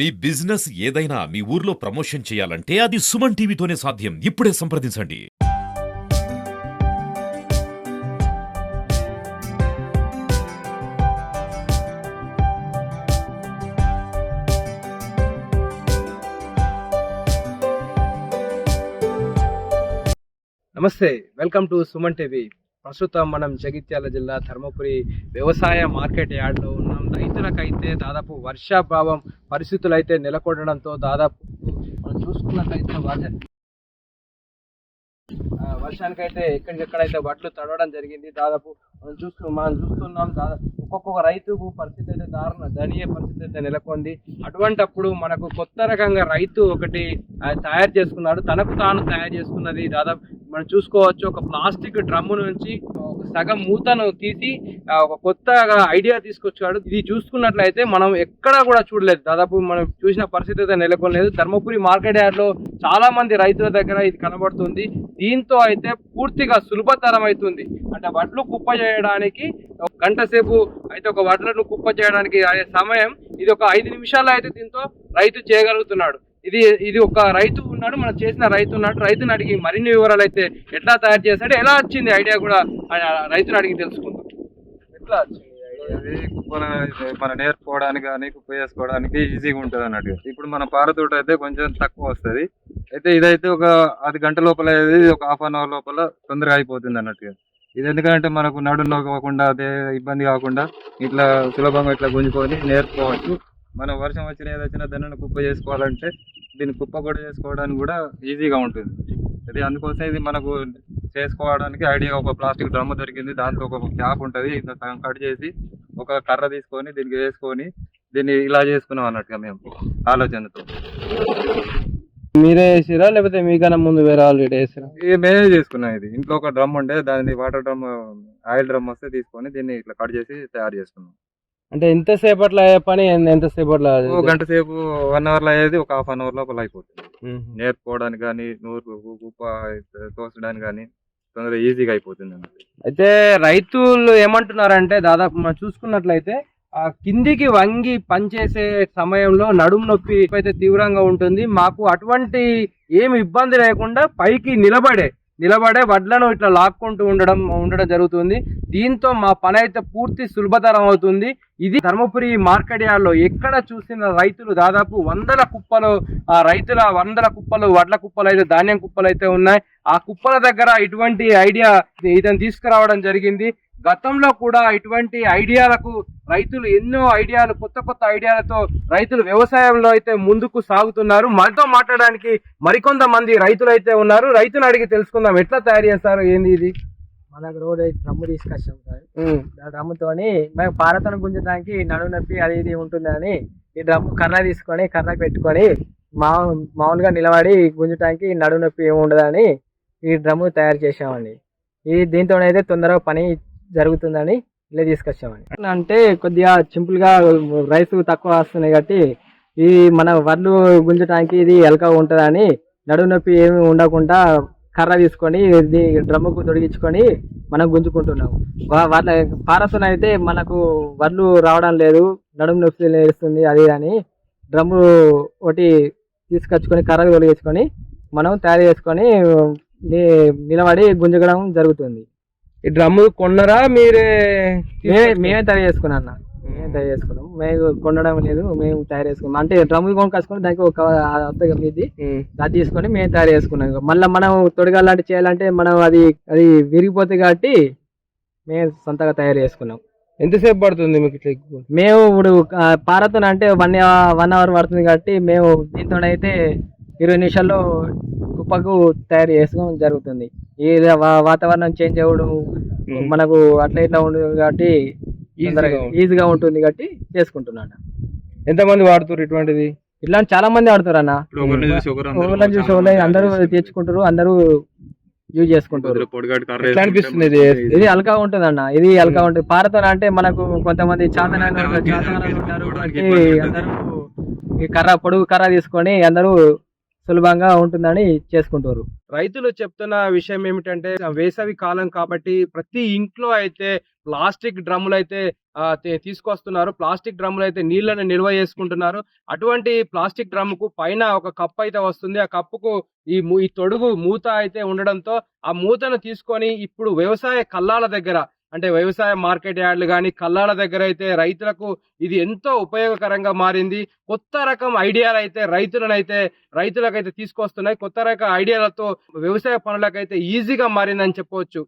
మీ business ఏదైనా మీ ఊర్లో promotion చేయాలంటే అది సుమన్ టీవీతోనే సాధ్యం. ఇప్పుడే సంప్రదించండి. నమస్తే వెల్కమ్ టు సుమన్ టీవీ. ప్రస్తుతం మనం జగిత్యాల జిల్లా ధర్మపురి వ్యవసాయ మార్కెట్ యార్డ్లో ఉన్నాం. రైతులకైతే దాదాపు వర్షాభావం పరిస్థితులు అయితే నెలకొనడంతో దాదాపు మనం చూసుకున్నట్లయితే వర్ష వర్షానికైతే ఎక్కడికెక్కడైతే వడ్లు తడవడం జరిగింది. దాదాపు మనం చూస్తూ మనం చూస్తున్నాం దాదాపు ఒక్కొక్క రైతుకు పరిస్థితి అయితే దారుణ దనీయ పరిస్థితి అయితే నెలకొంది. అటువంటప్పుడు మనకు కొత్త రకంగా రైతు ఒకటి తయారు చేసుకున్నాడు. తనకు తాను తయారు చేసుకున్నది దాదాపు మనం చూసుకోవచ్చు ఒక ప్లాస్టిక్ డ్రమ్ము నుంచి ఒక సగం మూతను తీసి ఒక కొత్తగా ఐడియా తీసుకొచ్చాడు. ఇది చూసుకున్నట్లయితే మనం ఎక్కడా కూడా చూడలేదు. దాదాపు మనం చూసిన పరిస్థితి అయితే నెలకొనలేదు. ధర్మపురి మార్కెట్ యార్డ్లో చాలా మంది రైతుల దగ్గర ఇది కనబడుతుంది. దీంతో అయితే పూర్తిగా సులభతరం అవుతుంది. అంటే వడ్లు కుప్ప చేయడానికి ఒక గంట సేపు అయితే ఒక వడ్లను కుప్ప చేయడానికి అయ్యే సమయం ఇది ఒక ఐదు నిమిషాల్లో అయితే దీంతో రైతు చేయగలుగుతున్నాడు. ఇది ఇది ఒక రైతు ఉన్నాడు మనం చేసిన రైతు ఉన్నాడు. రైతుని అడిగి మరిన్ని వివరాలు అయితే ఎట్లా తయారు చేశాడు ఎలా వచ్చింది ఐడియా కూడా రైతుని అడిగి తెలుసుకుందాం. ఎట్లా వచ్చింది idea? ఇది నేర్పుకోవడానికి కానీ కుప్ప చేసుకోవడానికి ఈజీగా ఉంటుంది అన్నట్టు. ఇప్పుడు మన పారతోట అయితే కొంచెం తక్కువ వస్తుంది. అయితే ఇదైతే ఒక అది గంట లోపల ఒక హాఫ్ అన్ అవర్ లోపల తొందరగా అయిపోతుంది అన్నట్టుగా ఇది ఎందుకంటే మనకు నడులో కాకుండా అదే ఇబ్బంది కాకుండా ఇట్లా సులభంగా ఇట్లా గుంజుకొని నేర్పుకోవచ్చు మనం వర్షం వచ్చిన ఏది వచ్చినా దాన్ని కుప్ప చేసుకోవాలంటే దీన్ని కుప్ప కూడా చేసుకోవడానికి కూడా ఈజీగా ఉంటుంది. అది అందుకోసం ఇది మనకు చేసుకోవడానికి ఐడియా ఒక ప్లాస్టిక్ డ్రమ్ దొరికింది. దాంతో ఒక క్యాప్ ఉంటుంది. సగం కట్ చేసి ఒక కర్ర తీసుకొని దీనికి వేసుకొని దీన్ని ఇలా చేసుకున్నాం అన్నట్టుగా మేము ఆలోచనతో. మీరే వేసిరా? లేకపోతే మీకన్నా ముందు వేరే ఆల్రెడీ వేసిరా? ఇది మేమే చేసుకున్నాం ఇది. ఇంట్లో ఒక డ్రమ్ ఉండే దాన్ని వాటర్ డ్రమ్ ఆయిల్ డ్రమ్ వస్తే తీసుకొని దీన్ని ఇట్లా కట్ చేసి తయారు చేసుకున్నాం. అంటే ఎంతసేపట్లో అయ్యే పని ఎంత- ఎంతసేపట్లో ఒక గంట సేపు వన్ అవర్లో అయ్యేది ఒక హాఫ్ అన్ అవర్ లోపల అయిపోతుంది. నేర్పుకోవడానికి కానీ నూరు కుప్ప తోసడానికి కానీ తొందరగా ఈజీగా అయిపోతుంది అయితే రైతులు ఏమంటున్నారంటే దాదాపు మనం చూసుకున్నట్లయితే ఆ కిందికి వంగి పనిచేసే సమయంలో నడుము నొప్పి అయితే తీవ్రంగా ఉంటుంది. మాకు అటువంటి ఏమి ఇబ్బంది లేకుండా పైకి నిలబడే నిలబడే వడ్లను ఇట్లా లాక్కుంటూ ఉండడం ఉండడం జరుగుతుంది. దీంతో మా పని అయితే పూర్తి సులభతరం అవుతుంది. ఇది ధర్మపురి మార్కెట్ యార్డ్లో ఎక్కడ చూసిన రైతులు దాదాపు వందల కుప్పలు ఆ రైతుల వందల కుప్పలు వడ్ల కుప్పలు అయితే ధాన్యం కుప్పలు అయితే ఉన్నాయి. ఆ కుప్పల దగ్గర ఇటువంటి ఐడియా ఇతను తీసుకురావడం జరిగింది. గతంలో కూడా ఇటువంటి ఐడియాలకు రైతులు ఎన్నో ఐడియాలు కొత్త కొత్త ఐడియాలతో రైతులు వ్యవసాయంలో అయితే ముందుకు సాగుతున్నారు. మనతో మాట్లాడడానికి మరికొంతమంది రైతులు అయితే ఉన్నారు. రైతుని అడిగి తెలుసుకుందాం. ఎట్లా తయారు చేస్తారు? ఏంది ఇది? మన దగ్గర రోడ్ డ్రమ్ము తీసుకొచ్చాం డ్రమ్ముతోని మేము పారతను గుంజడానికి నడుము నొప్పి అది ఇది ఉంటుందని ఈ డ్రమ్ము కర్ర తీసుకొని కర్ర పెట్టుకొని మా మామూలుగా నిలబడి గుంజటానికి నడుము నొప్పి ఏమి ఉండదని ఈ డ్రమ్ము తయారు చేసామండి ఈ దీంతోనైతే తొందరగా పని జరుగుతుందని ఇలా తీసుకొచ్చామని అంటే కొద్దిగా సింపుల్గా రైస్ తక్కువ వస్తున్నాయి కాబట్టి ఈ మన వడ్లు గుంజటానికి ఇది ఎలక ఉంటుందని నడుము నొప్పి ఏమి ఉండకుండా కర్ర తీసుకొని డ్రమ్ముకు తొడిగించుకొని మనం గుంజుకుంటున్నాం వాళ్ళ పారసున అయితే మనకు వడ్లు రావడం లేదు నడుము నొప్పి లేస్తుంది అది అని డ్రమ్ము ఒకటి తీసుకొచ్చుకొని కర్ర తొలగించుకొని మనం తయారు చేసుకొని నిలబడి గుంజగడం జరుగుతుంది. ఈ డ్రమ్ము కొన్నరా మీరే మేమే మేమే తయారు చేసుకున్నాం అన్న. మేమే. తయారు చేసుకున్నాం. మేము కొనడం లేదు మేము తయారు చేసుకున్నాం. అంటే డ్రమ్ము కొనుక్కొచ్చుకొని దానికి ఒక వస్తాయి కదా మీది. అది తీసుకొని మేము తయారు చేసుకున్నాం. మళ్ళీ మనం తొడగాలంటే చేయాలంటే మనం అది అది విరిగిపోతుంది కాబట్టి మేము సొంతగా తయారు చేసుకున్నాం. ఎంతసేపు పడుతుంది మీకు ఇట్లా? మేము ఇప్పుడు పారతో అంటే వన్ వన్ అవర్ పడుతుంది కాబట్టి మేము దీంతో అయితే ఇరవై నిమిషాల్లో కుప్పకు తయారు చేసుకోవడం జరుగుతుంది. ఈ వాతావరణం చేంజ్ అవ్వడం మనకు అట్లా ఇట్లా ఉండదు కాబట్టి ఈజీగా ఉంటుంది. కాబట్టి చేసుకుంటున్నాను. ఎంతమంది వాడుతారు ఇటువంటిది? ఇట్లా చాలా మంది ఆడుతారు అన్న ఒకరిని చూసి ఒకరు అందరూ తెచ్చుకుంటారు అందరూ యూజ్ చేసుకుంటారు ఇది? అల్కా ఉంటుంది అన్న. ఇది అల్కా ఉంటుంది. పారతో అంటే మనకు కొంతమంది చాతనాలు ఉంటారు అందరూ ఈ కర్ర పొడుగు కర్ర తీసుకొని అందరూ సులభంగా ఉంటుందని చేసుకుంటారు. రైతులు చెప్తున్న విషయం ఏమిటంటే వేసవి కాలం కాబట్టి ప్రతి ఇంట్లో అయితే ప్లాస్టిక్ డ్రమ్ములు అయితే తీసుకొస్తున్నారు. ప్లాస్టిక్ డ్రమ్ములు అయితే నీళ్ళను నిల్వ చేసుకుంటున్నారు. అటువంటి ప్లాస్టిక్ డ్రమ్ముకు పైన ఒక కప్పు అయితే వస్తుంది. ఆ కప్పుకు ఈ ఈ తొడుగు మూత అయితే ఉండడంతో ఆ మూతను తీసుకొని ఇప్పుడు వ్యవసాయ కల్లాల దగ్గర అంటే వ్యవసాయ మార్కెట్ యార్డ్లు కానీ కల్లాల దగ్గర అయితే రైతులకు ఇది ఎంతో ఉపయోగకరంగా మారింది. కొత్త రకం ఐడియాలు అయితే రైతులనైతే రైతులకైతే తీసుకొస్తున్నాయి. కొత్త రకం ఐడియాలతో వ్యవసాయ పనులకైతే ఈజీగా మారిందని చెప్పవచ్చు.